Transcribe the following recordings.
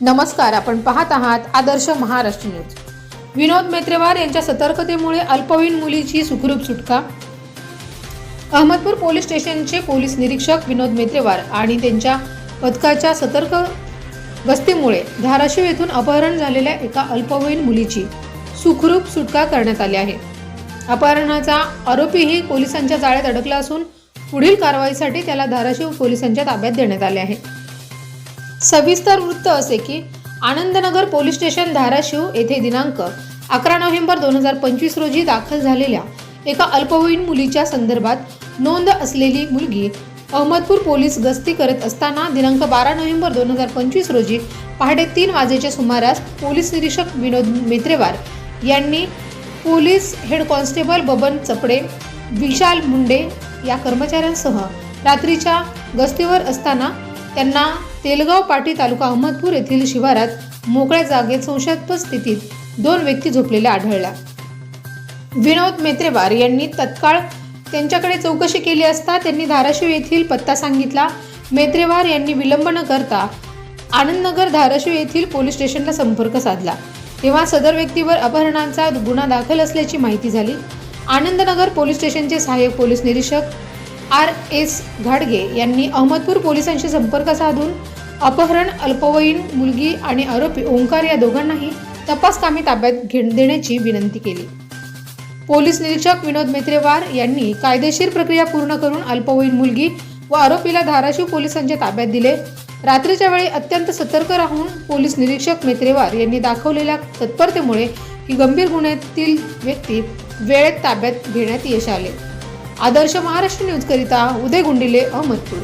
नमस्कार आपण पाहत आहात आदर्श महाराष्ट्र न्यूज. विनोद मेत्रेवार यांच्या सतर्कतेमुळे अल्पवयीन मुलीची सुखरूप सुटका. अहमदपूर पोलीस स्टेशनचे पोलीस निरीक्षक विनोद मेत्रेवार आणि त्यांच्या पथकाच्या सतर्क गस्तीमुळे धाराशिव येथून अपहरण झालेल्या एका अल्पवयीन मुलीची सुखरूप सुटका करण्यात आली आहे. अपहरणाचा आरोपीही पोलिसांच्या जाळ्यात अडकला असून पुढील कारवाईसाठी त्याला धाराशिव पोलिसांच्या ताब्यात देण्यात आले आहे. सविस्तर वृत्त असे की आनंदनगर पोलीस स्टेशन धाराशिव येथे दिनांक अकरा नोव्हेंबर दोन हजार पंचवीस रोजी दाखल झालेल्या एका अल्पवयीन मुलीच्या संदर्भात नोंद असलेली मुलगी अहमदपूर पोलीस गस्ती करत असताना दिनांक बारा नोव्हेंबर दोन हजार पंचवीस रोजी पहाटे तीन वाजेच्या सुमारास पोलीस निरीक्षक विनोद मेत्रेवार यांनी police head constable Baban Chapde Vishal Munde या कर्मचाऱ्यांसह रात्रीच्या गस्तीवर असताना त्यांना तेलगाव पाटी तालुका अहमदपूर येथील शिवारात मोकळ्या जागेत संशयास्पद स्थितीत दोन व्यक्ती झोपलेल्या आढळल्या. विनोद मेत्रेवार यांनी तत्काळ त्यांच्याकडे चौकशी केली असता त्यांनी धाराशिव येथील पत्ता सांगितला. मेत्रेवार यांनी विलंब न करता आनंदनगर धाराशिव येथील पोलीस स्टेशनला संपर्क साधला. तेव्हा सदर व्यक्तीवर अपहरणांचा गुन्हा दाखल असल्याची माहिती झाली. आनंदनगर पोलीस स्टेशनचे सहाय्यक पोलीस निरीक्षक आर एस घाडगे यांनी अहमदपूर पोलिसांशी संपर्क साधून अपहरण अल्पवयीन मुलगी आणि आरोपी ओंकार या दोघांनाही तपास कामी ताब्यात घे देण्याची विनंती केली. पोलीस निरीक्षक विनोद मेत्रेवार यांनी कायदेशीर प्रक्रिया पूर्ण करून अल्पवयीन मुलगी व आरोपीला धाराशिव पोलिसांच्या ताब्यात दिले. रात्रीच्या वेळी अत्यंत सतर्क राहून पोलीस निरीक्षक मेत्रेवार यांनी दाखवलेल्या तत्परतेमुळे ही गंभीर गुन्ह्यातील व्यक्ती वेळेत ताब्यात घेण्यात यश आले. आदर्श महाराष्ट्र न्यूजकरिता उदय गुंडिले अहमदपूर.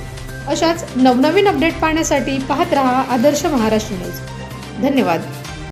अशाच नवनवीन अपडेट पाहण्यासाठी पाहत रहा आदर्श महाराष्ट्र न्यूज. धन्यवाद.